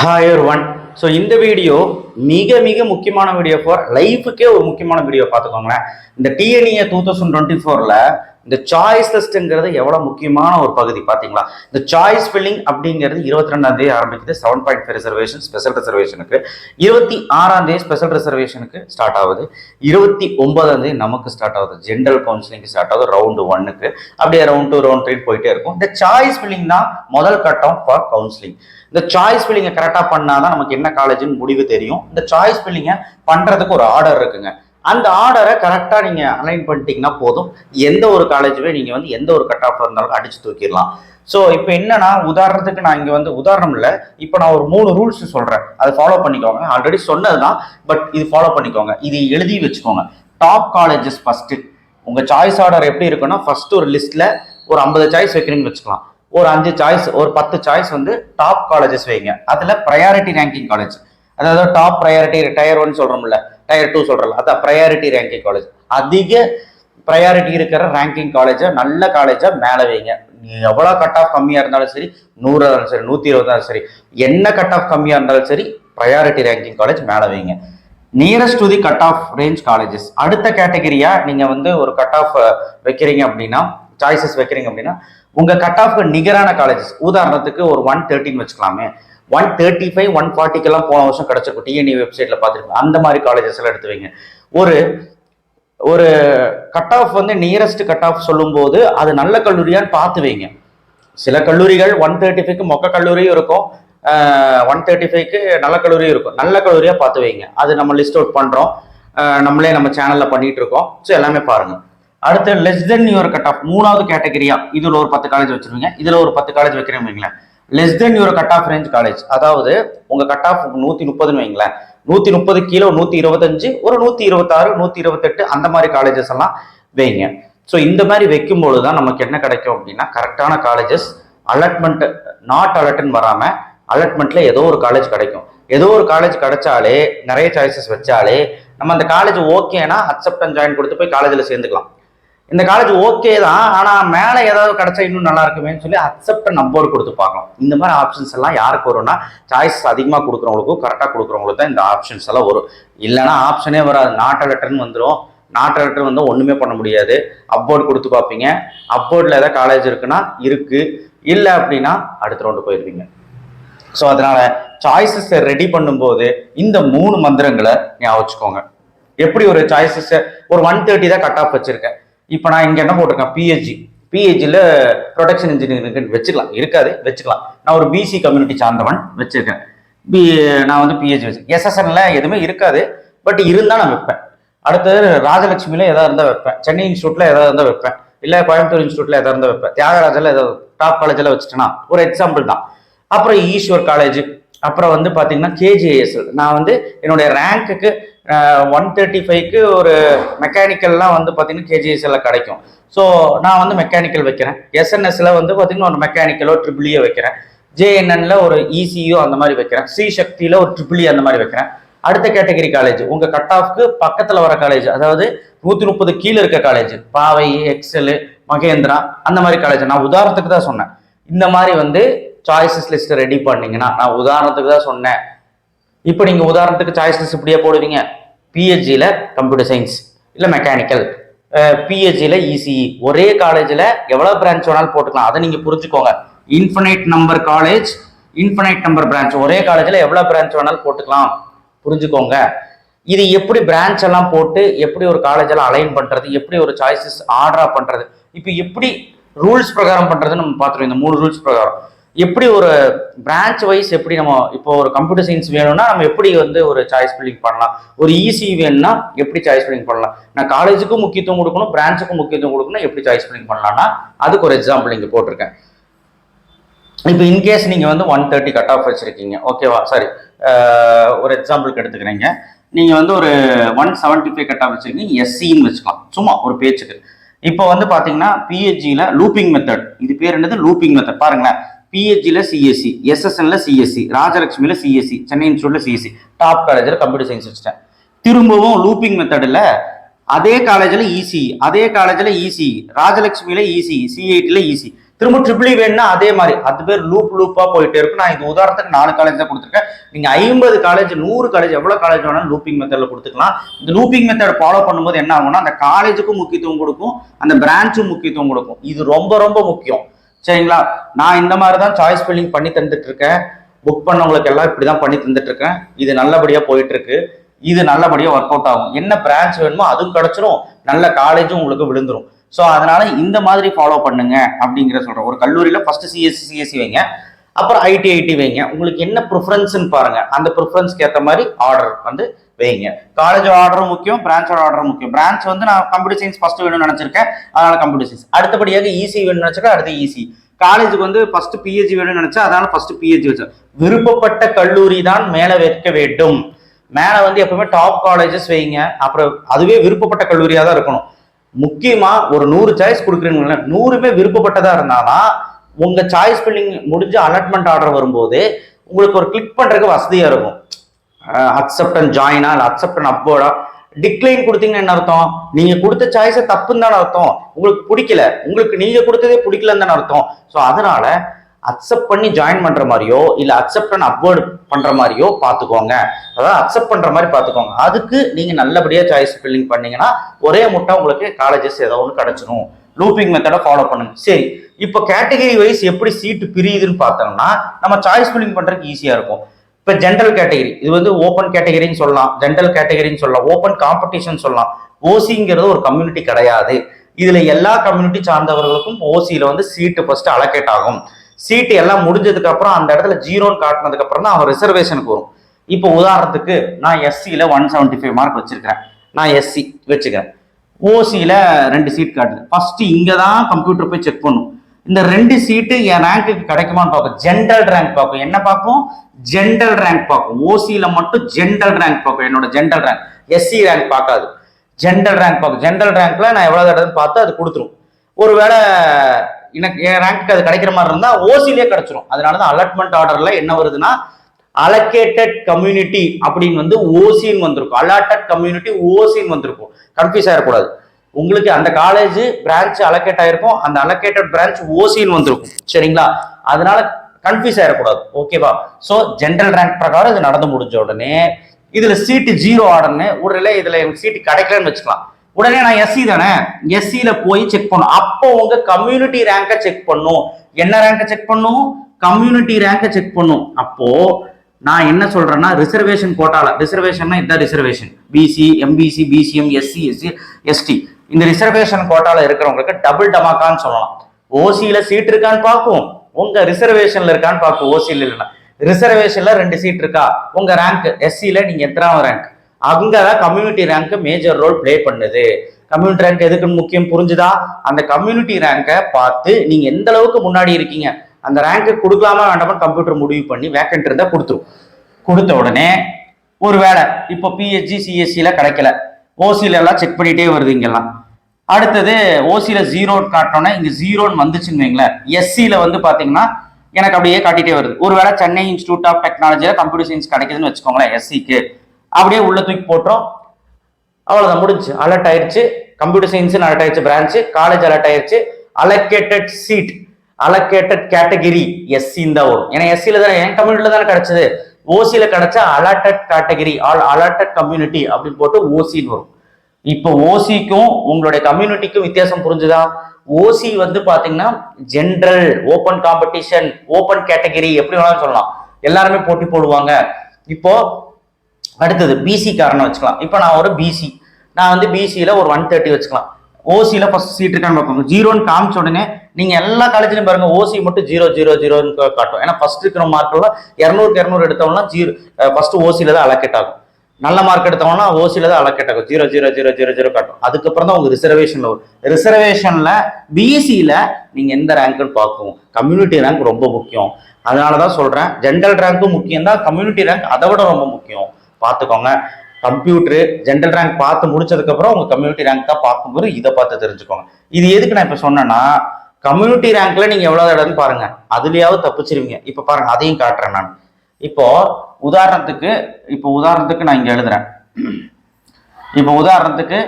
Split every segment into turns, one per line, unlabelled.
Hi one so இந்த video மிக மிக முக்கியமான வீடியோ ஃபார் லைஃபுக்கே ஒரு முக்கியமான வீடியோ பார்த்துக்கோங்களேன். இந்த டிஎன்இஏ டூ தௌசண்ட் டுவெண்ட்டி ஃபோரில் இந்த சாய்ஸ் டெஸ்ட்டுங்கிறது எவ்வளோ முக்கியமான ஒரு பகுதி பார்த்தீங்களா இந்த சாய்ஸ் ஃபில்லிங் அப்படிங்கிறது இருபத்தி ரெண்டாம் தேதி ஆரம்பிக்குது. Seven point five reservation special ரிசர்வேஷனுக்கு இருபத்தி ஆறாம் தேதி ஸ்பெஷல் ரிசர்வேஷனுக்கு ஸ்டார்ட் ஆகுது. இருபத்தி ஒன்பதாம் தேதி நமக்கு ஸ்டார்ட் ஆகுது. ஜென்ரல் கவுன்சிலிங் ஸ்டார்ட் ஆகுது. ரவுண்டு ஒன்னுக்கு அப்படியே ரவுண்ட் டூ ரவுண்ட் த்ரீ போயிட்டே இருக்கும். இந்த சாய்ஸ் ஃபில்லிங் தான் முதல் கட்டம் ஃபார் கவுன்சிலிங் இந்த சாய்ஸ் ஃபில்லிங்கை கரெக்டாக பண்ணால் தான் நமக்கு என்ன காலேஜ்னு முடிவு தெரியும். இந்த சாய்ஸ் ஃபில்லிங்கை பண்ணுறதுக்கு ஒரு ஆர்டர் இருக்குங்க. அந்த ஆர்டரை கரெக்டாக நீங்கள் அலைன் பண்ணிட்டீங்கன்னா போதும். எந்த ஒரு காலேஜுமே நீங்கள் வந்து எந்த ஒரு கட் ஆஃப் இருந்தாலும் அடித்து தூக்கிடலாம். ஸோ இப்போ என்னன்னா உதாரணத்துக்கு நான் இங்கே வந்து உதாரணம் இல்லை. இப்போ நான் ஒரு மூணு ரூல்ஸ் சொல்கிறேன் அதை ஃபாலோ பண்ணிக்கோங்க. ஆல்ரெடி சொன்னது தான் பட் இது ஃபாலோ பண்ணிக்கோங்க. இது எழுதி வச்சுக்கோங்க. டாப் காலேஜஸ் ஃபஸ்ட்டு உங்கள் சாய்ஸ் ஆர்டர் எப்படி இருக்குன்னா ஃபஸ்ட்டு ஒரு லிஸ்ட்டில் ஒரு ஐம்பது சாய்ஸ் வைக்கிறீங்கன்னு வச்சுக்கலாம். ஒரு அஞ்சு சாய்ஸ் ஒரு பத்து சாய்ஸ் வந்து டாப் காலேஜஸ் வைங்க. அதில் ப்ரையாரிட்டி ரேங்கிங் காலேஜ் அதாவது டாப் ப்ரையாரிட்டி டயர் ஒன் சொல்கிறோம்ல டயர் டூ சொல்கிறோம்ல அதான் ப்ரையாரிட்டி ரேங்கிங் காலேஜ் அதிக ப்ரையாரிட்டி இருக்கிற ரேங்கிங் காலேஜை நல்ல காலேஜாக மேலே வைங்க. நீ எவ்வளோ கட் ஆஃப் கம்மியாக இருந்தாலும் சரி நூறு இருந்தாலும் சரி நூற்றி இருபது இருந்தாலும் சரி என்ன கட் ஆஃப் கம்மியாக இருந்தாலும் சரி ப்ரையாரிட்டி ரேங்கிங் காலேஜ் மேலே வைங்க. Nearest to the cut off range colleges அடுத்த கேட்டகரியா நீங்க வந்து ஒரு கட் ஆஃப் வைக்கிறீங்க அப்படின்னா சாய்ஸஸ் வைக்கிறீங்க அப்படின்னா உங்க கட் ஆஃப்க்கு நிகரான காலேஜஸ் உதாரணத்துக்கு ஒரு ஒன் தேர்ட்டின் வச்சுக்கலாமே. ஒன் தேர்ட்டி ஃபைவ் ஒன் ஃபார்ட்டிக்கெல்லாம் போன வருஷம் கிடச்சிருக்கும் டிஎன்இ வெப்சைட்டில் பார்த்துருக்கோம் அந்த மாதிரி காலேஜஸ் எல்லாம் எடுத்து வைங்க. ஒரு ஒரு கட் ஆஃப் வந்து நியரஸ்ட் கட் ஆஃப் சொல்லும்போது அது நல்ல கல்லூரியான்னு பார்த்து வைங்க. சில கல்லூரிகள் ஒன் தேர்ட்டி ஃபைவ்க்கு மொக்க கல்லூரியும் இருக்கும். ஒன் தேர்ட்டி ஃபைவ்க்கு நல்ல கல்லூரியும் இருக்கும். நல்ல கல்லூரியாக பார்த்து வைங்க. அது நம்ம லிஸ்ட் அவுட் பண்ணுறோம் நம்மளே நம்ம சேனலில் பண்ணிட்டு இருக்கோம். ஸோ எல்லாமே பாருங்க. அடுத்து less than your cut off மூணாவது கேட்டகரியா இதில் ஒரு பத்து காலேஜ் வச்சிருவீங்க. இதில் ஒரு பத்து காலேஜ் வைக்கிறேன் வைங்களேன். Less than your cut off range college அதாவது உங்கள் கட் ஆஃப் நூற்றி முப்பதுன்னு வைங்களேன். நூற்றி முப்பது கீழே நூற்றி இருபத்தஞ்சு ஒரு நூற்றி இருபத்தாறு நூற்றி இருபத்தெட்டு அந்த மாதிரி காலேஜஸ் எல்லாம் வைங்க. ஸோ இந்த மாதிரி வைக்கும்போது தான் நமக்கு என்ன கிடைக்கும் அப்படின்னா கரெக்டான காலேஜஸ் அலர்ட்மெண்ட் நாட் அலர்ட்னு வராமல் அலர்ட்மெண்ட்ல ஏதோ ஒரு காலேஜ் கிடைக்கும். ஏதோ ஒரு காலேஜ் கிடைச்சாலே நிறைய சாய்ஸஸ் வச்சாலே நம்ம அந்த காலேஜ் ஓகேனா அக்செப்டன் ஜாயின் கொடுத்து போய் காலேஜில் சேர்ந்துக்கலாம். இந்த காலேஜ் ஓகே தான் ஆனால் மேலே ஏதாவது கிடைச்சா இன்னும் நல்லா இருக்குமேன்னு சொல்லி அக்செப்ட் நம்பர் கொடுத்து பார்க்கலாம் இந்த மாதிரி ஆப்ஷன்ஸ் எல்லாம் யாருக்கு வரும்னா சாய்ஸ் அதிகமாக கொடுக்குறவங்களுக்கும் கரெக்டாக கொடுக்குறவங்களுக்கு தான் இந்த ஆப்ஷன்ஸ் எல்லாம் வரும். இல்லைனா ஆப்ஷனே வராது. நாட்டை லெட்டர்னு வந்துடும் நாட்டை லெட்டர் வந்து ஒன்றுமே பண்ண முடியாது. அப்போர்ட் கொடுத்து பார்ப்பீங்க. அப்போர்டில் ஏதாவது காலேஜ் இருக்குன்னா இருக்குது இல்லை அப்படின்னா அடுத்த ரவுண்டு போயிருவீங்க. ஸோ அதனால் சாய்ஸஸ் ரெடி பண்ணும்போது இந்த மூணு மந்திரங்களை ஞாபகம் வச்சுக்கோங்க. எப்படி ஒரு சாய்ஸஸை ஒரு ஒன் தேர்ட்டி தான் கட் ஆஃப் வச்சுருக்கேன். இப்போ நான் இங்கே என்ன போட்டிருக்கேன்? பிஹெச்சி பிஹெச்சியில் ப்ரொடக்ஷன் இன்ஜினியரிங் வச்சுக்கலாம். இருக்காது வச்சுக்கலாம். நான் ஒரு பிசி கம்யூனிட்டி சார்ந்தவன் வச்சுருக்கேன். பி நான் வந்து பிஹெச்சி வச்சிருக்கேன் எஸ்எஸ்என்ல எதுவுமே இருக்காது பட் இருந்தால் நான் வைப்பேன். அடுத்தது ராஜலட்சுமியில் எதாக இருந்தால் வைப்பேன். சென்னை இன்ஸ்டியூட்டில் எதாவது இருந்தால் வைப்பேன். இல்லை கோயம்புத்தூர் இன்ஸ்டியூட்டில் எதாவது இருந்தால் வைப்பேன். தியாகராஜில் ஏதாவது டாப் காலேஜில் வச்சுட்டேன்னா ஒரு எக்ஸாம்பிள் தான். அப்புறம் ஈஸ்வர் காலேஜ் அப்புறம் வந்து பார்த்தீங்கன்னா கேஜிஏஎஸ்எல் நான் வந்து என்னுடைய ரேங்க்குக்கு ஒன் தேர்ட்டி ஃபைவ்க்கு ஒரு மெக்கானிக்கல்லாம் வந்து பார்த்தீங்கன்னா கேஜிஎஸ்எல்ல கிடைக்கும். ஸோ நான் வந்து மெக்கானிக்கல் வைக்கிறேன். எஸ்என்எஸ்ல வந்து பார்த்தீங்கன்னா ஒரு மெக்கானிக்கலோ ட்ரிபிளியோ e வைக்கிறேன். ஜேஎன்என்ல ஒரு இசியோ அந்த மாதிரி வைக்கிறேன். சி சக்தியில் ஒரு ட்ரிபிளி அந்த மாதிரி வைக்கிறேன். அடுத்த கேட்டகரி காலேஜ் உங்கள் கட் ஆஃப்க்கு பக்கத்தில் வர காலேஜ் அதாவது நூற்றி முப்பது கீழே இருக்க காலேஜ் பாவை எக்ஸல் மகேந்திரா அந்த மாதிரி காலேஜ் நான் உதாரணத்துக்கு தான் சொன்னேன். இந்த மாதிரி வந்து சாய்ஸஸ் லிஸ்ட் ரெடி பண்ணீங்கன்னா நான் உதாரணத்துக்கு தான் சொன்னேன். இப்போ நீங்க உதாரணத்துக்கு சாய்ஸ் லிஸ்ட் இப்படியே போடுவீங்க. பிஹெச்சியில் கம்ப்யூட்டர் சயின்ஸ் இல்லை மெக்கானிக்கல் பிஹெச்சியில் இசிஇ ஒரே காலேஜில் எவ்வளோ பிரான்ச் வேணாலும் போட்டுக்கலாம். அதை நீங்கள் புரிஞ்சுக்கோங்க. Infinite number college infinite number branch ஒரே காலேஜில் எவ்வளோ பிரான்ச் வேணாலும் போட்டுக்கலாம். புரிஞ்சுக்கோங்க. இது எப்படி பிரான்ச் எல்லாம் போட்டு எப்படி ஒரு காலேஜ் எல்லாம் அலைன் பண்றது எப்படி ஒரு சாய்ஸஸ் ஆர்டரா பண்றது இப்போ எப்படி ரூல்ஸ் பிரகாரம் பண்றதுன்னு நம்ம பார்த்துருவோம். இந்த மூணு ரூல்ஸ் பிரகாரம். எப்படி ஒரு பிரான்ச் வைஸ் எப்படி நம்ம இப்போ ஒரு கம்ப்யூட்டர் சயின்ஸ் வேணும்னா நம்ம எப்படி வந்து ஒரு சாய்ஸ் பில்லிங் பண்ணலாம்? ஒரு ஈஸி வேணும்னா எப்படி சாய்ஸ் பில்லிங் பண்ணலாம்? நான் காலேஜுக்கும் முக்கியத்துவம் கொடுக்கணும் பிரான்ச்சுக்கும் முக்கியத்துவம் கொடுக்கணும் எப்படி சாய்ஸ் பில்லிங் பண்ணலாம்னா அதுக்கு ஒரு எக்ஸாம்பிள் இங்கே போட்டிருக்கேன். இப்போ இன்கேஸ் நீங்கள் வந்து ஒன் தேர்ட்டி கட் ஆஃப் வச்சுருக்கீங்க ஓகேவா சாரி ஒரு எக்ஸாம்பிளுக்கு எடுத்துக்கிறீங்க நீங்கள் வந்து ஒரு one seventy five cut off வச்சுருக்கீங்க எஸ்சின்னு வச்சுக்கலாம். சும்மா ஒரு பேச்சுக்கு. இப்போ வந்து பார்த்தீங்கன்னா பிஹெச்சியில் லூப்பிங் மெத்தட் இது பேர் என்னது? லூப்பிங் மெத்தட் பாருங்களேன். பிஹெச்சியில் சிஎஸ்சி எஸ்எஸ்என்ல சிஎஸ்சி ராஜலட்சுமியில் சிஎஸ்சி சென்னை இன்ஸ்டியூட்ல சிஎஸ்சி டாப் காலேஜில் கம்ப்யூட்டர் சயின்ஸ் வச்சுட்டேன். திரும்பவும் லூப்பிங் மெத்தடில் அதே காலேஜில் இசி அதே காலேஜில் இசி ராஜலட்சுமியில் இசி சிஐடியில் இசி திரும்ப ட்ரிபிள் வேணும்னா அதே மாதிரி. அது பேர் லூப் லூப்பாக போயிட்டே இருக்கும். நான் இது உதாரணத்துக்கு நாலு காலேஜ் தான் கொடுத்துருக்கேன். நீங்கள் ஐம்பது காலேஜ் நூறு காலேஜ் எவ்வளோ காலேஜ் வேணாலும் லூப்பிங் மெத்தடில் கொடுத்துக்கலாம். இந்த லூப்பிங் மெத்தட் ஃபாலோ பண்ணும்போது என்ன ஆகும்னா அந்த காலேஜுக்கும் முக்கியத்துவம் கொடுக்கும் அந்த பிரான்ச்சும் முக்கியத்துவம் கொடுக்கும். இது ரொம்ப ரொம்ப முக்கியம். சரிங்களா? நான் இந்த மாதிரி தான் சாய்ஸ் ஃபில்லிங் பண்ணி தந்துட்டு இருக்கேன் புக் பண்ணவங்களுக்கு எல்லாம் இப்படி தான் பண்ணி தந்துட்டு இருக்கேன் இது நல்லபடியாக போயிட்டு இருக்கு இது நல்லபடியாக ஒர்க் அவுட் ஆகும். என்ன பிரான்ச் வேணுமோ அதுவும் கிடச்சிரும். நல்ல காலேஜும் உங்களுக்கு விழுந்துரும். ஸோ அதனால இந்த மாதிரி ஃபாலோ பண்ணுங்க அப்படிங்கிற சொல்றேன். ஒரு கல்லூரியில் ஃபர்ஸ்ட் சிஎஸ்சி சிஎஸ்சி வைங்க. அப்புறம் ஐடி ஐடி வைங்க. உங்களுக்கு என்ன ப்ரிஃபரன்ஸ்னு பாருங்க. அந்த ப்ரிஃபரன்ஸ்க்கு ஏற்ற மாதிரி ஆர்டர் வந்து வைங்க. காலேஜ் ஆர்டரும் முக்கியம் பிரான்ச்சோட ஆர்டரும் முக்கியம். பிரான்ச் வந்து நான் கம்ப்யூட்டர் சயின்ஸ் ஃபர்ஸ்ட் வேணும்னு நினைச்சிருக்கேன். அதனால கம்ப்யூட்டர் சயின்ஸ் அடுத்தபடியாக இசி வேணும்னு நினச்சிருக்கேன். அடுத்து ஈஸி காலேஜுக்கு வந்து ஃபர்ஸ்ட் பிஹெச்டி வேணும்னு நினைச்சா அதனால ஃபர்ஸ்ட் பிஹெச்டி வச்சேன். விருப்பப்பட்ட கல்லூரி தான் மேலே வைக்க வேண்டும். மேலே வந்து எப்பவுமே டாப் காலேஜஸ் வைங்க. அப்புறம் அதுவே விருப்பப்பட்ட கல்லூரியாக தான் இருக்கணும். முக்கியமாக ஒரு நூறு சாய்ஸ் கொடுக்குறீங்களா நூறுமே விருப்பப்பட்டதாக இருந்தாதான் உங்கள் சாய்ஸ் ஃபில்லிங் முடிஞ்சு அலாட்மெண்ட் ஆர்டர் வரும்போது உங்களுக்கு ஒரு கிளிக் பண்ணுறதுக்கு வசதியாக இருக்கும். அக்செப்ட் அண்ட் ஜாயினா இல்லை அக்செப்ட் அண்ட் அப்போர்டா டிக்ளைன் கொடுத்தீங்கன்னா என்ன அர்த்தம்? நீங்க கொடுத்த சாய்ஸை தப்புன்னு தானே அர்த்தம். உங்களுக்கு பிடிக்கல. உங்களுக்கு நீங்க கொடுத்ததே பிடிக்கலன்னு தானே அர்த்தம். ஸோ அதனால அக்செப்ட் பண்ணி ஜாயின் பண்ற மாதிரியோ இல்லை அக்செப்ட் அண்ட் அப்வர்ட் பண்ற மாதிரியோ பார்த்துக்கோங்க. அதாவது அக்செப்ட் பண்ற மாதிரி பார்த்துக்கோங்க. அதுக்கு நீங்க நல்லபடியா சாய்ஸ் ஃபில்லிங் பண்ணீங்கன்னா ஒரே முட்டை உங்களுக்கு காலேஜஸ் ஏதோ ஒன்று கிடைச்சிரும். லூப்பிங் மெத்தடை ஃபாலோ பண்ணுங்க. சரி இப்போ கேட்டகரி வைஸ் எப்படி சீட்டு பிரியுதுன்னு பார்த்தோம்னா நம்ம சாய்ஸ் ஃபில்லிங் பண்ணுறதுக்கு ஈஸியாக இருக்கும். இப்போ ஜென்ரல் கேட்டகரி இது வந்து ஓப்பன் கேட்டகரின்னு சொல்லலாம். ஜென்ரல் கேட்டகரின்னு சொல்லலாம். ஓப்பன் காம்படிஷன் சொல்லலாம். ஓசிங்கிறது ஒரு கம்யூனிட்டி கிடையாது. இதில் எல்லா கம்யூனிட்டி சார்ந்தவர்களுக்கும் ஓசியில் வந்து சீட்டு ஃபஸ்ட்டு அலோகேட் ஆகும். சீட்டு எல்லாம் முடிஞ்சதுக்கு அப்புறம் அந்த இடத்துல ஜீரோன்னு காட்டினதுக்கப்புறம் தான் அவன் ரிசர்வேஷனுக்கு வரும். இப்போ உதாரணத்துக்கு நான் எஸ்சியில் ஒன் செவன்ட்டி ஃபைவ் மார்க் வச்சுருக்கிறேன். நான் எஸ்சி வச்சுக்கிறேன். ஓசியில் ரெண்டு சீட் காட்டுது. ஃபஸ்ட்டு இங்கே தான் கம்ப்யூட்டர் போய் செக் பண்ணும். இந்த ரெண்டு சீட்டு என் ரேங்க்குக்கு கிடைக்குமான்னு பார்க்கும் ஜென்ரல் ரேங்க் பார்க்கும் என்ன பார்க்கும் ஜென்ரல் ரேங்க் பார்க்கும் ஓசியில் மட்டும் ஜென்ரல் ரேங்க் பார்க்கும் என்னோட ஜென்ரல் ரேங்க் எஸ்சி ரேங்க் பார்க்காது. ஜென்ரல் ரேங்க் பார்க்கும் ஜென்ரல் ரேங்க்கில் நான் எவ்வளோ தடவை பார்த்து அது கொடுத்துரும். ஒருவேளை எனக்கு என் ரேங்க்கு அது கிடைக்கிற மாதிரி இருந்தால் ஓசிலே கிடச்சிரும். அதனால தான் அலாட்மெண்ட் ஆர்டரில் என்ன வருதுன்னா அலகேட்டட் கம்யூனிட்டி அப்படின்னு வந்து ஓசின்னு வந்திருக்கும். அலாட்டட் கம்யூனிட்டி ஓசின்னு வந்திருக்கும். கன்ஃபியூஸ் ஆகிடக்கூடாது உங்களுக்கு அந்த காலேஜ் பிரான்ச் அலகேட் ஆயிருக்கும். அந்த அலகேட்டட் பிரான்ச் ஓசின்னு வந்திருக்கும். சரிங்களா? அதனால கன்ஃபியூஸ் ஆயிடக்கூடாது ஓகேவா ஸோ ஜென்ரல் ரேங்க் பிரகாரம் இது நடந்து முடிஞ்ச உடனே இதுல சீட்டு ஜீரோ ஆர்டர்னு உடனே இதுல எனக்கு சீட்டு கிடைக்கலன்னு வச்சுக்கலாம். உடனே நான் எஸ்சி தானே? எஸ்சியில போய் செக் பண்ணும் அப்போ உங்க கம்யூனிட்டி ரேங்கை செக் பண்ணும். என்ன ரேங்கை செக் பண்ணும்? கம்யூனிட்டி ரேங்கை செக் பண்ணும். அப்போ நான் என்ன சொல்றேன்னா ரிசர்வேஷன் கோட்டால ரிசர்வேஷன்னா இதான் reservation BC MBC BCM SC SC ST இந்த ரிசர்வேஷன் கோட்டால இருக்கிறவங்களுக்கு டபுள் டமாக்கான்னு சொல்லலாம். ஓசியில சீட் இருக்கான்னு பார்க்கும் உங்க ரிசர்வேஷன்ல இருக்கான்னு பார்க்கும் ஓசியில இல்லைன்னா. ரிசர்வேஷன்ல ரெண்டு சீட் இருக்கா? உங்க ரேங்க் எஸ்சியில நீங்க எத்தனாவது ரேங்க் அங்கதான் community rank major role play பண்ணுது. கம்யூனிட்டி ரேங்க் எதுக்குன்னு முக்கியம் புரிஞ்சுதா? அந்த கம்யூனிட்டி ரேங்கை பார்த்து நீங்க எந்த அளவுக்கு முன்னாடி இருக்கீங்க? அந்த ரேங்க்கு கொடுக்கலாமா வேண்டாமா கம்ப்யூட்டர் முடிவு பண்ணி வேக்கண்ட் இருந்தால் கொடுத்துரும். கொடுத்த உடனே ஒரு வேலை இப்போ பிஹெச்சி சிஎஸ்சியில் கிடைக்கல. ஓசியில எல்லாம் செக் பண்ணிகிட்டே வருது இங்கெல்லாம். அடுத்தது ஓசியில் ஜீரோ காட்டினோன்னே இங்கே ஜீரோன்னு வந்துச்சுன்னு வைங்களேன். எஸ்சியில் வந்து பார்த்தீங்கன்னா எனக்கு அப்படியே காட்டிட்டே வருது. ஒரு வேளை சென்னை இன்ஸ்டியூட் ஆஃப் டெக்னாலஜியில் கம்ப்யூட்டர் சயின்ஸ் கிடைக்குதுன்னு வச்சுக்கோங்களேன் எஸ்சிக்கு அப்படியே உள்ள தூக்கி போட்டுரும் அவ்வளோதான் முடிஞ்சு. அலர்ட் ஆயிடுச்சு கம்ப்யூட்டர் சயின்ஸுன்னு அலர்ட் ஆயிடுச்சு பிரான்ச்சு காலேஜ் அலர்ட் ஆயிடுச்சு அலக்கேட்டட் சீட் அலக்கேட்டட் கேட்டகிரி எஸ்சின்னு தான் வரும் ஏன்னா எஸ்சியில் தானே என் கம்யூனிட்டில தானே கிடைச்சது. ஓசியில கிடைச்ச allotted category all allotted community அப்படின்னு போட்டு ஓசின்னு வரும். இப்போ ஓசிக்கும் உங்களுடைய கம்யூனிட்டிக்கும் வித்தியாசம் புரிஞ்சுதா? ஓசி வந்து பாத்தீங்கன்னா general open competition open category எப்படி வேணாலும் சொல்லலாம். எல்லாருமே போட்டி போடுவாங்க. இப்போ அடுத்தது பிசி காரணம் வச்சுக்கலாம். இப்போ நான் ஒரு பிசி நான் வந்து பிசியில் ஒரு ஒன் தேர்ட்டி வச்சுக்கலாம். ஓசியில் ஃபர்ஸ்ட் சீட் இருக்கான்னு பார்க்கணும் ஜீரோன்னு காமிச்ச உடனே நீங்கள் எல்லா காலேஜ்லையும் பாருங்க ஓசி மட்டும் ஜீரோ ஜீரோ ஜீரோன்னு காட்டும். ஏன்னா ஃபர்ஸ்ட் இருக்கிற மார்க்கெல்லாம் இரநூறுக்கு இரநூறு எடுத்தவங்களாம் ஜீரோ ஃபர்ஸ்ட் ஓசியில் தான் அலக்கெட் ஆகும். நல்ல மார்க் எடுத்தவங்கன்னா ஓசியில் தான் அலக்கெட் ஆகும். Zero zero zero zero zero காட்டும். அதுக்கப்புறம் தான் உங்கள் ரிசர்வேஷனில் வரும். ரிசர்வேஷனில் பிசியில் நீங்கள் எந்த ரேங்க்னு பார்க்கும் கம்யூனிட்டி ரேங்க் ரொம்ப முக்கியம். அதனால தான் சொல்கிறேன் ஜென்ரல் ரேங்க்கும் முக்கியம் தான் கம்யூனிட்டி ரேங்க் அதை விட ரொம்ப முக்கியம். பார்த்துக்கோங்க. கம்ப்யூட்டர் ஜென்ரல் ரேங்க் பார்த்து முடிச்சதுக்கப்புறம் உங்கள் உங்க கம்யூனிட்டி ரேங்க் தான் பார்க்கும்போது இதை பார்த்து தெரிஞ்சுக்கோங்க. இது எதுக்கு நான் இப்ப சொன்னேன்னா கம்யூனிட்டி ரேங்க்ல நீங்க எவ்வளவு இடம்னு பாருங்க. அதுலயாவது தப்பிச்சிருவீங்க. இப்ப பாருங்க அதையும் காட்டுறேன் நான். இப்போ உதாரணத்துக்கு இப்போ உதாரணத்துக்கு நான் இங்க எழுதுறேன். இப்போ உதாரணத்துக்கு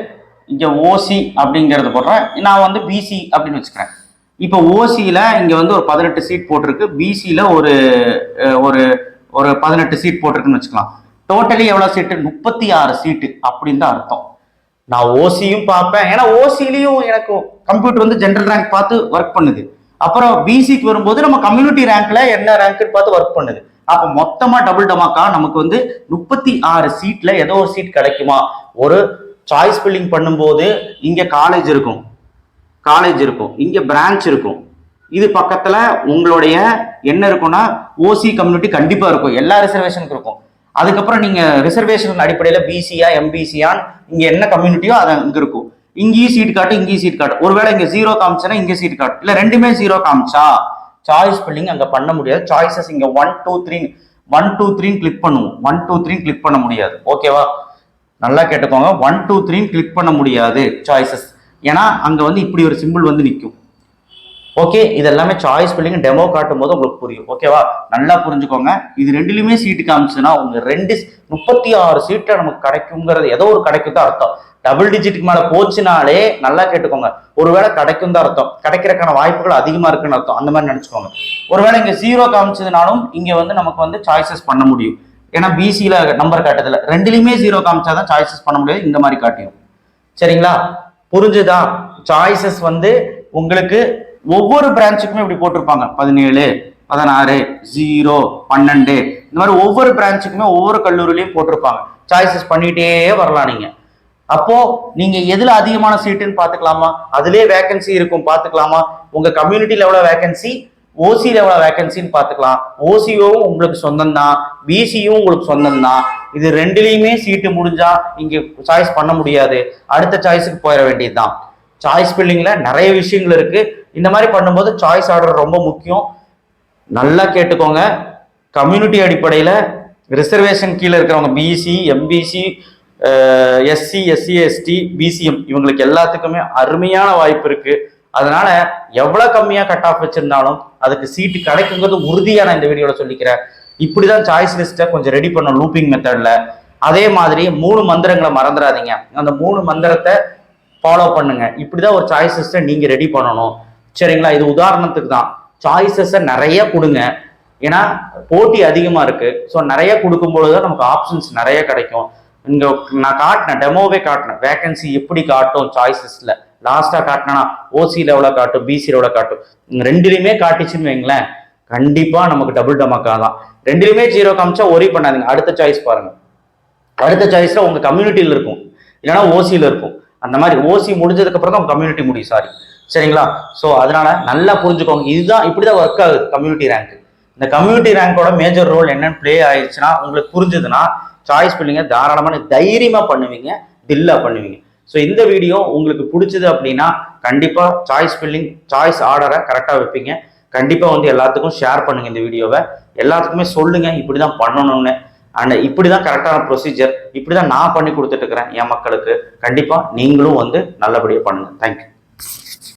இங்க ஓசி அப்படிங்கறது போடுறேன். நான் வந்து பிசி அப்படின்னு வச்சுக்கிறேன். இப்போ ஓசியில் இங்கே வந்து ஒரு பதினெட்டு சீட் போட்டிருக்கு. பிசியில் ஒரு ஒரு ஒரு பதினெட்டு சீட் போட்டிருக்குன்னு வச்சுக்கலாம். டோட்டலி எவ்வளோ சீட்டு முப்பத்தி ஆறு சீட்டு அப்படின்னு தான் அர்த்தம். நான் ஓசியும் பார்ப்பேன். ஏன்னா ஓசிலையும் எனக்கு கம்ப்யூட்டர் வந்து ஜென்ரல் ரேங்க் பார்த்து ஒர்க் பண்ணுது. அப்புறம் பிசிக்கு வரும்போது நம்ம கம்யூனிட்டி ரேங்க்ல என்ன ரேங்க்னு பார்த்து ஒர்க் பண்ணுது. அப்போ மொத்தமா டபுள் டமாக்கா நமக்கு வந்து முப்பத்தி ஆறு சீட்ல ஏதோ ஒரு சீட் கிடைக்குமா? ஒரு சாய்ஸ் ஃபில்லிங் பண்ணும்போது இங்க காலேஜ் இருக்கும். காலேஜ் இருக்கும். இங்க பிரான்ச் இருக்கும். இது பக்கத்துல உங்களுடைய என்ன இருக்கும்னா ஓசி கம்யூனிட்டி கண்டிப்பா இருக்கும். எல்லா ரிசர்வேஷனுக்கும் இருக்கும். அதுக்கப்புறம் நீங்க ரிசர்வேஷன் அடிப்படையில பிசியா எம்பிசியான்னு இங்க என்ன கம்யூனிட்டியோ அது அங்க இருக்கும். இங்கேயும் சீட் e காட்டு இங்கேயும் சீட் e காட்டு ஒருவேளை இங்க ஜீரோ காமிச்சனா இங்க சீட் காட்டு இல்ல ரெண்டுமே ஜீரோ காமிச்சா சாய்ஸ் பில்லிங் அங்க பண்ண முடியாது. சாய்ஸஸ் இங்க one two three one two த்ரீன்னு கிளிக் பண்ணுவோம். ஒன் டூ த்ரீன்னு கிளிக் பண்ண முடியாது. ஓகேவா நல்லா கேட்டுக்கோங்க. ஒன் டூ த்ரீன்னு கிளிக் பண்ண முடியாது சாய்ஸஸ் ஏன்னா அங்க வந்து இப்படி ஒரு சிம்பிள் வந்து நிற்கும் ஓகே இது எல்லாமே சாய்ஸ் பில்லிங் டெமோ காட்டும் போது உங்களுக்கு புரியும். ஓகேவா நல்லா புரிஞ்சுக்கோங்க. இது ரெண்டுலையுமே சீட்டு காமிச்சுன்னா உங்க ரெண்டு முப்பத்தி ஆறு சீட்டை நமக்கு கிடைக்குங்கிறது ஏதோ ஒரு கிடைக்கும் தான் அர்த்தம். டபுள் டிஜிட்டுக்கு மேலே போச்சுனாலே நல்லா கேட்டுக்கோங்க. ஒருவேளை கிடைக்கும் தான் அர்த்தம். கிடைக்கிறக்கான வாய்ப்புகள் அதிகமா இருக்குன்னு அர்த்தம். அந்த மாதிரி நினைச்சுக்கோங்க. ஒருவேளை இங்க ஜீரோ காமிச்சதுனாலும் இங்க வந்து நமக்கு வந்து சாய்ஸஸ் பண்ண முடியும். ஏன்னா பிசியில நம்பர் காட்டுதுல ரெண்டுலையுமே ஜீரோ காமிச்சாதான் சாய்ஸஸ் பண்ண முடியாது இந்த மாதிரி காட்டியும் சரிங்களா? புரிஞ்சுதா? சாய்ஸஸ் வந்து உங்களுக்கு ஒவ்வொரு பிரான்ச்சுக்குமே இப்படி போட்டிருப்பாங்க. பதினேழு பதினாறு ஜீரோ பன்னெண்டு. இந்த மாதிரி ஒவ்வொரு பிரான்ச்சுக்குமே ஒவ்வொரு கல்லூரிலையும் போட்டிருப்பாங்க. சாய்ஸஸ் பண்ணிட்டே வரலாம் நீங்க. அப்போ நீங்க எதுல அதிகமான சீட்டுன்னு பாத்துக்கலாமா அதுலயே வேகன்சி இருக்கும் பாத்துக்கலாமா உங்க கம்யூனிட்டியில எவ்வளவு வேகன்சி ஓசியில் எவ்வளவு வேகன்சின்னு பார்த்துக்கலாம். ஓசியும் உங்களுக்கு சொந்தம் தான் பிசியும் உங்களுக்கு சொந்தம் தான் இது ரெண்டுலேயுமே சீட்டு முடிஞ்சா இங்க சாய்ஸ் பண்ண முடியாது. அடுத்த சாய்ஸுக்கு போயிட வேண்டியதுதான். சாய்ஸ் பில்லிங்ல நிறைய விஷயங்கள் இருக்கு. இந்த மாதிரி பண்ணும்போது சாய்ஸ் ஆர்டர் ரொம்ப முக்கியம். நல்லா கேட்டுக்கோங்க. கம்யூனிட்டி அடிப்படையில் ரிசர்வேஷன் கீழே இருக்கிறவங்க BC MBC SC SC ST BCM இவங்களுக்கு எல்லாத்துக்குமே அருமையான வாய்ப்பு இருக்கு. அதனால எவ்வளோ கம்மியாக கட் ஆஃப் வச்சிருந்தாலும் அதுக்கு சீட்டு கிடைக்குங்கிறது உறுதியாக நான் இந்த வீடியோவில் சொல்லிக்கிறேன். இப்படி தான் சாய்ஸ் லிஸ்ட்டை கொஞ்சம் ரெடி பண்ணணும் லூப்பிங் மெத்தடில் அதே மாதிரி மூணு மந்திரங்களை மறந்துடாதீங்க. அந்த மூணு மந்திரத்தை ஃபாலோ பண்ணுங்க. இப்படிதான் ஒரு சாய்ஸ் லிஸ்ட்டை நீங்கள் ரெடி பண்ணணும். சரிங்களா? இது உதாரணத்துக்கு தான். சாய்ஸஸை நிறைய கொடுங்க. ஏன்னா போட்டி அதிகமாக இருக்குது ஸோ நிறைய கொடுக்கும்பொழுது தான் நமக்கு ஆப்ஷன்ஸ் நிறைய கிடைக்கும். இங்கே நான் காட்டினேன் டெமோவே காட்டினேன். வேகன்சி எப்படி காட்டும் சாய்ஸஸில் லாஸ்ட்டாக காட்டினா ஓசியில் எவ்வளோ காட்டும்? பிசியில் எவ்வளோ காட்டும்? ரெண்டுலையுமே காட்டிச்சுன்னு வைங்களேன். கண்டிப்பாக நமக்கு டபுள் டமக்கா தான் ரெண்டுலையுமே ஜீரோ காமிச்சா ஒரே பண்ணாதீங்க. அடுத்த சாய்ஸ் பாருங்கள் அடுத்த சாய்ஸில் உங்கள் கம்யூனிட்டியில் இருக்கும். இல்லைன்னா ஓசியில் இருக்கும். அந்த மாதிரி ஓசி முடிஞ்சதுக்கு அப்புறம் தான் உங்கள் கம்யூனிட்டி முடியும். சாரி சரிங்களா? ஸோ அதனால நல்லா புரிஞ்சுக்கோங்க. இதுதான் இப்படிதான் ஒர்க் ஆகுது கம்யூனிட்டி ரேங்க் இந்த கம்யூனிட்டி ரேங்கோட மேஜர் ரோல் என்னன்னு ப்ளே ஆயிடுச்சுன்னா உங்களுக்கு புரிஞ்சுதுன்னா சாய்ஸ் பில்லிங்க தாராளமாக தைரியமா பண்ணுவீங்க தில்லா பண்ணுவீங்க. ஸோ இந்த வீடியோ உங்களுக்கு பிடிச்சது அப்படின்னா கண்டிப்பாக சாய்ஸ் ஃபில்லிங் சாய்ஸ் ஆர்டரை கரெக்டாக வைப்பீங்க. கண்டிப்பாக வந்து எல்லாத்துக்கும் ஷேர் பண்ணுங்க இந்த வீடியோவை எல்லாத்துக்குமே சொல்லுங்க இப்படிதான் பண்ணணும்னு. அண்ட் இப்படி தான் கரெக்டான ப்ரொசீஜர் இப்படி தான் நான் பண்ணி கொடுத்துட்டு இருக்கிறேன் என் மக்களுக்கு. கண்டிப்பாக நீங்களும் வந்து நல்லபடியாக பண்ணுங்க. தேங்க்யூ